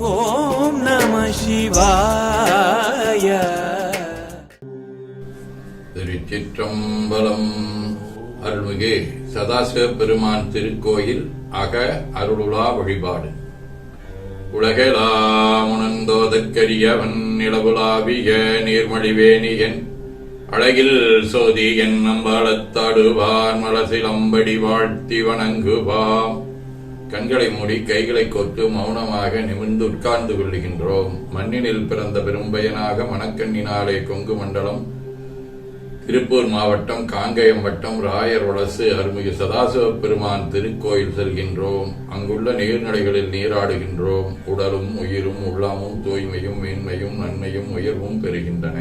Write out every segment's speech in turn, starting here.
ஓம் நம சிவாய. திருச்சிற்றம்பலம். அருள்மிகு சதாசிவ பெருமான் திருக்கோயில் அக அருளுலா வழிபாடு. உலகெலாம் உணர்ந்தோதற்கரியவன் நிலவுலாவிய நீர்மழிவேணியன் அழகில் சோதி என் நம்பாளத்தாடுவான் மலசிலம்படி வாழ்த்தி வணங்குவாம். கண்களை மூடி கைகளை கோத்து மௌனமாக நிமிர்ந்து உட்கார்ந்து கொள்கின்றோம் மண்ணினில் பிறந்த பெரும்பயனாக மணக்கண்ணினாலே கொங்கு மண்டலம் திருப்பூர் மாவட்டம் காங்கயம் வட்டம் ராயர் வளசு அருள்மிகு சதாசிவ பெருமான் திருக்கோயில் செல்கின்றோம். அங்குள்ள நீர்நிலைகளில் நீராடுகின்றோம். உடலும் உயிரும் உள்ளமும் தூய்மையும் மேன்மையும் நன்மையும் உயர்வும் பெறுகின்றன.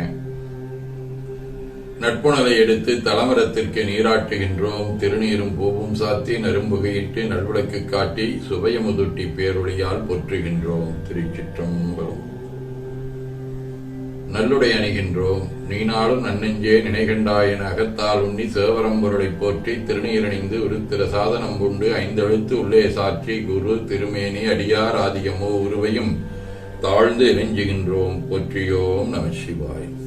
நட்புணலை எடுத்து தலமரத்திற்கு நீராட்டுகின்றோம். திருநீரும் பூவும் சாத்தி நரும்புகையிட்டு நல்விளக்கு காட்டி சுபயமுதுட்டி பேரொழியால் போற்றுகின்றோம். திருச்சிற்றம்பலம். நல்லுடை அணிகின்றோம். நீனாலும் நன்னெஞ்சே நினைகண்டாயன் அகத்தால் உண்ணி சேவரம் போற்றி திருநீரணிந்து விருத்திர சாதனம் கொண்டு ஐந்தெழுத்து உள்ளே சாற்றி குரு திருமேனி அடியார் ஆதியமோ உருவையும் தாழ்ந்து இறைஞ்சுகின்றோம். போற்றியோம் நம சிவாய்.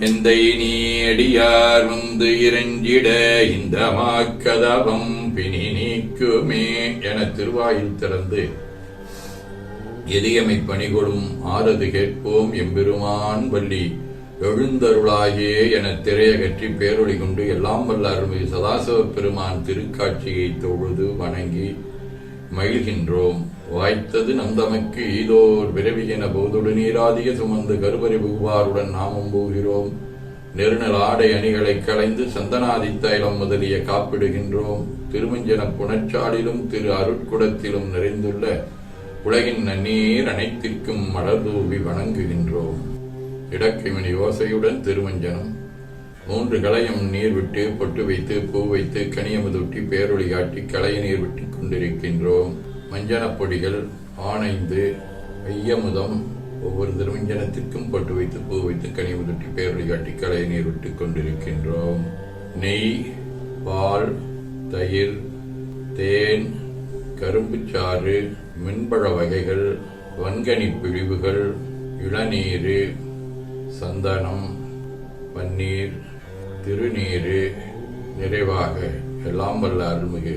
எந்தை நீ அடியார் வந்து இறைஞ்சிட இந்த மாக்கதவம் பிணி நீக்குமே என திருவாயில் திறந்து எதியமை பணிகொடும் ஆரது கேட்போம் எம்பெருமான் வள்ளி. எழுந்தருளாயே என திரையகற்றி பேரொழி கொண்டு எல்லாம் வல்ல அருமை சதாசிவ பெருமான் திருக்காட்சியை தொழுது வணங்கி மகிழ்கின்றோம். வாய்த்தது நந்தமக்கு ஈதோர் விரவி என போதொடு நீராதிய சுமந்து கருவறை புகுவாருடன் நாமும் போகிறோம் நெருநல் ஆடை அணிகளை களைந்து சந்தனாதி தைலம் முதலிய காப்பிடுகின்றோம். திருமஞ்சன புனச்சாலிலும் திரு அருட்குடத்திலும் நிறைந்துள்ள உலகின் நன்னீர் அனைத்திற்கும் மலர்தூவி வணங்குகின்றோம். இடக்கைமணி ஓசையுடன் திருமஞ்சனம். மூன்று களையம் நீர் விட்டு பொட்டு வைத்து பூ வைத்து கனியமுதொட்டி பேரொளி காட்டி களைய நீர் விட்டு கொண்டிருக்கின்றோம். மஞ்சனப் பொடிகள் ஆனைந்து ஐயமுதம் ஒவ்வொரு திருமஞ்சனத்திற்கும் பட்டு வைத்து பூ வைத்து கனியமுதொட்டி பேரொழி காட்டி களைய நீர் விட்டு கொண்டிருக்கின்றோம். நெய் பால் தயிர் தேன் கரும்புச்சாறு மின்பழ வகைகள் வன்கனி பிழிவுகள் இளநீர் சந்தனம் பன்னீர் திருநீர் நிறைவாக எல்லாம் வல்ல அருள்மிகு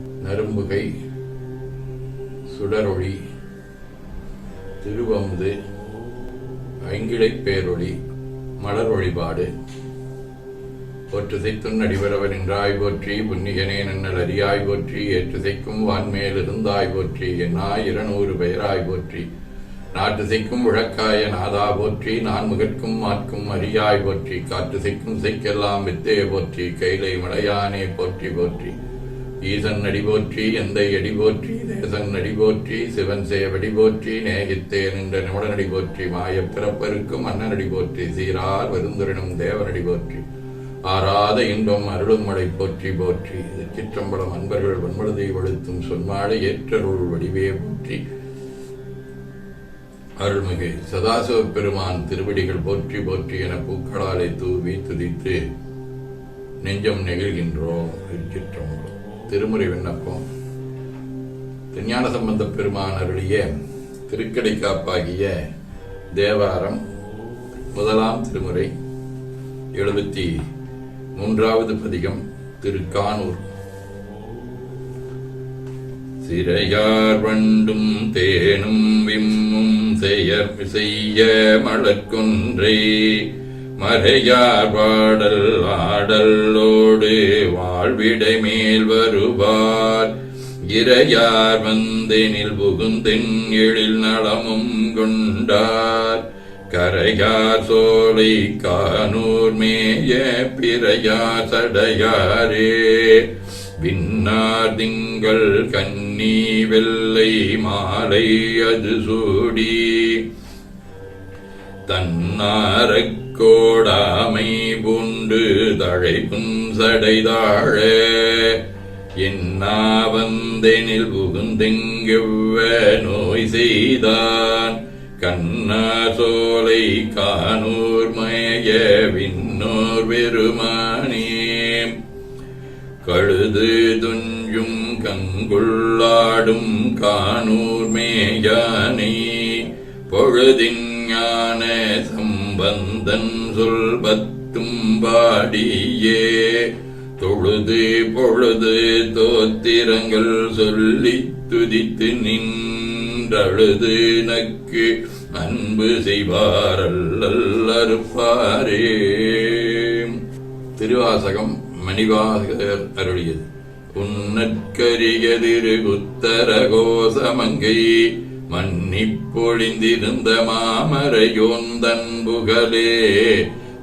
நரும்புகை சுடரொளி திருவமுது ஐங்கிழைப் பேரொளி மலர் வழிபாடு போற்றுசைத்துன் அடிவரவர் என்றாய் போற்றி புன்னிகனே நன்னல் அறியாய் போற்றி ஏற்றுசைக்கும் வான்மேல் இருந்தாய் போற்றி என்னாய் இருநூறு பெயராய் போற்றி. நாட்டுசைக்கும் உழக்காய நாதா போற்றி நான் முகற்கும் மாற்கும் அரியாய் போற்றி காற்றுசைக்கும் செய்க்கெல்லாம் வித்தே போற்றி கைலை மலையானே போற்றி போற்றி. ஈசன் அடி போற்றி எந்தை அடிபோற்றி தேசன் அடி போற்றி சிவன் சேவடி போற்றி நேகித்தேன் என்ற நிமிடனடி போற்றி மாயப் பிறப்பருக்கும் அண்ணன் போற்றி சீரார் வருந்துரினும் தேவனடி போற்றி ஆறாத இன்பம் அருளும் மழை போற்றி போற்றி சிற்றம்பலம் அன்பர்கள் வன்மனதை வழுத்தும் சொன்மாலை ஏற்றருள் வடிவே போற்றி. அருள்மிகு சதாசிவ பெருமான் திருவடிகள் போற்றி போற்றி என பூக்களாலை தூவி துதித்து நெஞ்சம் நெகிழ்கின்றோம் சிற்றம்பலம் திருமுறை விண்ணப்பம். திருஞான சம்பந்த பெருமானருடைய அருளிய திருக்கடை காப்பாகிய தேவாரம் முதலாம் திருமுறை எழுபத்தி மூன்றாவது பதிகம் திருக்கானூர். சிறையார் வண்டும் தேனும் விம்மும் செயற் செய்ய மலர்கொன்றை மறையார் பாடல் ஆடலோடு வாழ்விடை மேல் வருவார். இறையார் வந்தெனில் புகுந்தென் எழில் நலமும் கொண்டார். கரையார் சோலை கானூர் மேய பிறையார் சடையாரே. விண்ணார் திங்கள் கன்னி வெள்ளை மாலை அது சூடி. தன்னாரக் கோடாமை பூண்டு தழைப்பும் சடைதாழ. என்னா வந்தெனில் புகுந்தெங்கெவ்வ நோய் செய்தான். கண்ணா சோலை கானூர் மய விண்ணோர் பெருமானே. கழுது துஞ்சும் கங்குள்ளாடும் கானூர் மேயானே. பொழுதின் ஞான சம்பந்தன் சொல்பத்தும் பாடியே தொழுது பொழுது தோத்திரங்கள் சொல்லி துதித்து நின்றழுது நக்கு அன்பு செய்வாரல்லருப்பாரே திருவாசகம் மணிவாசகர் அருளியது. உன்னற்கரியதிரு உத்தர கோசமங்கை மன்னிப்பொழிந்திருந்த மாமரையோந்தன் புகழே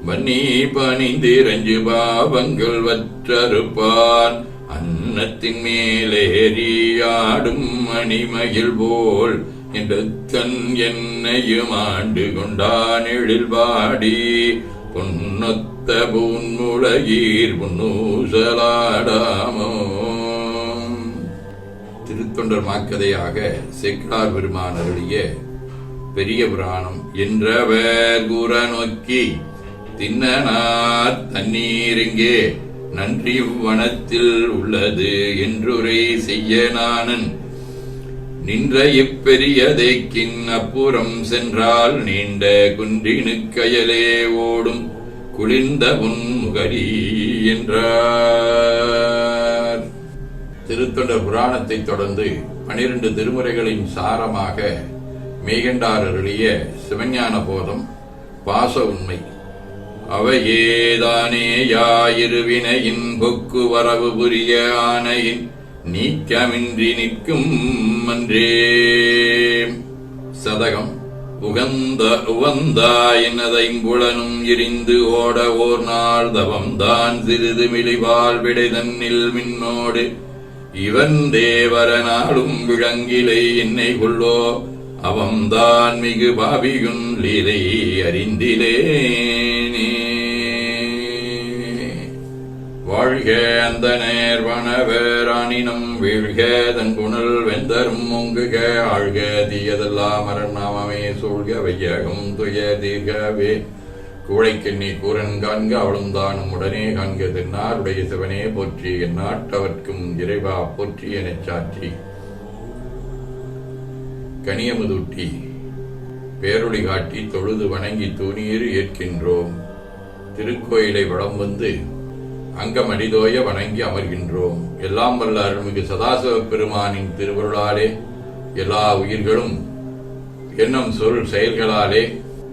மன்னி பணிந்திரஞ்சு பாவங்கள் வற்றறுப்பான். அன்னத்தின் மேலேறியாடும் மணிமயில் போல் என்று தன் என்னையும் ஆண்டு கொண்டான் எழில்வாடி பொன்னொத்த பூன்முளையீர் புன்னூசலாடாமோ திருத்தொண்டர் மாக்கதையாக செக்கார் பெருமான் அருளிய பெரிய புராணம் என்றவர் கூற நோக்கி தின்னனார் தண்ணீரெங்கே நன்றி வனத்தில் உள்ளது என்றுரை செய்ய நானன். நின்ற இப்பெரியதைக்கின் அப்புறம் சென்றால் நீண்ட குன்றினுக்கயலே ஓடும். குளிர்ந்த உன்முகரி என்றார். திருத்தொடர் புராணத்தைத் தொடர்ந்து பனிரெண்டு திருமுறைகளின் சாரமாக மேகண்டார் அருளிய சிவஞான போதம் பாச உண்மை. அவையேதானே யாயிருவினையின் பொக்கு வரவு புரிய ஆனையின் நீக்கமின்றி நிற்கும் அன்றே. சதகம் உகந்த உவந்தாயினதைம்புலனும் எரிந்து ஓட ஓர் நாள் தவம்தான் சிறிது மிளிவால் விடை தன்னில் மின்னோடு இவன் தேவரனாலும் விளங்கிலை என்னை கொள்ளோ அவம்தான் மிகு பாவியுன் லீலை அறிந்திலேனே. வாழ்க அந்த நேர்வனவேரானினம் வீழ்க தன் குணல் வெந்தரும் முங்குக ஆழ்க தீயதெல்லாம் அரண்நாமமே சூழ்க வையகம் துய தீர்கவே. கூழைக்கெண்ணி கூரன் காண்க அவளும் தானும் உடனே காண்க தென்னாருடைய சிவனே போற்றி என் நாட்டவர்க்கும் இறைவா போற்றி எனச் சாற்றி. கனியமுதூட்டி பேரொளி காட்டி தொழுது வணங்கி தூணீர் ஏற்கின்றோம். திருக்கோயிலை வளம் வந்து அங்கமடிதோய வணங்கி அமர்கின்றோம். எல்லாம் வல்ல அருள்மிகு சதாசிவ பெருமானின் திருவருளாலே எல்லா உயிர்களும் எண்ணம் சொல் செயல்களாலே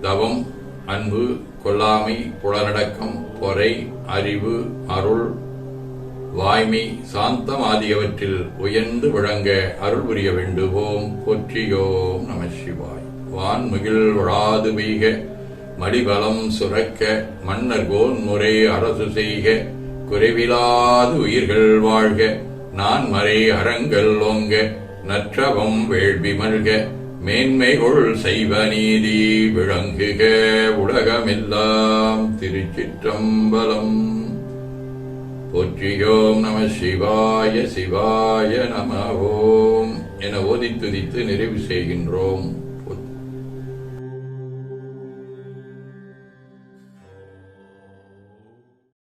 தவம் அன்பு கொல்லாமை புலனடக்கம் பொறை அறிவு அருள் வாய்மை சாந்தம் ஆகியவற்றில் உயர்ந்து விளங்க அருள் புரிய வேண்டுவோம். போற்றியோம் நம சிவாய். வான்முகில் விழாது பெய்க மடிபலம் சுரக்க மன்னர் கோன்முறை அரசு செய்க குறைவிலாது உயிர்கள் வாழ்க நான் மறை அறங்கள் ஓங்க நற்றவம் வேள்வி மல்க மேன்மைகொள் செய்வ நீதி விளங்குக உலகமெல்லாம் திருச்சிற்றம்பலம். போற்றியோம் நம சிவாய சிவாய நம ஓம் என ஓதி துதித்து நிறைவு செய்கின்றோம்.